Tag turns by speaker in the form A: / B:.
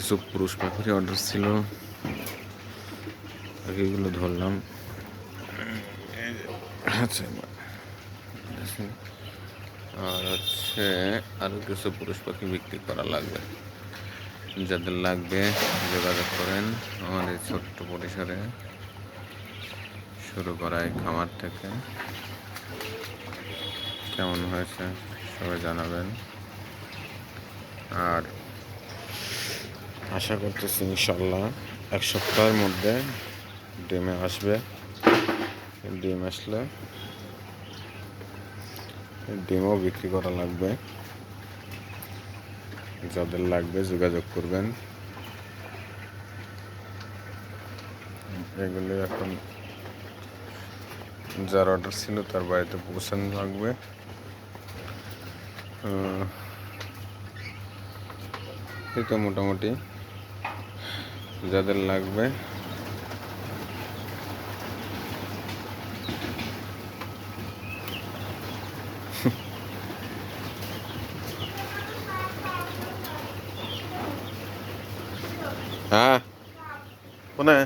A: কিছু পুরুষ পাখির অর্ডার ছিল। পাখিগুলো ধরলাম। আচ্ছা আর হচ্ছে আরও কিছু পুরুষ পাখি বিক্রি করা লাগবে। যাদের লাগবে, যোগাযোগ করেন আমার এই ছোট্ট পরিসরে। শুরু করা এই খামার থেকে। কেমন হয়েছে, সবাই জানাবেন। আর আশা করতেছি ইনশাল্লাহ এক সপ্তাহের মধ্যে ডিমে আসবে। ডিম আসলে ডিমও বিক্রি করা লাগবে। যাদের লাগবে যোগাযোগ করবেন। এগুলো এখন যার অর্ডার ছিল তার বাড়িতে পৌঁছানো লাগবে। তো মোটামুটি। যাদের লাগবে হ্যাঁ কোনে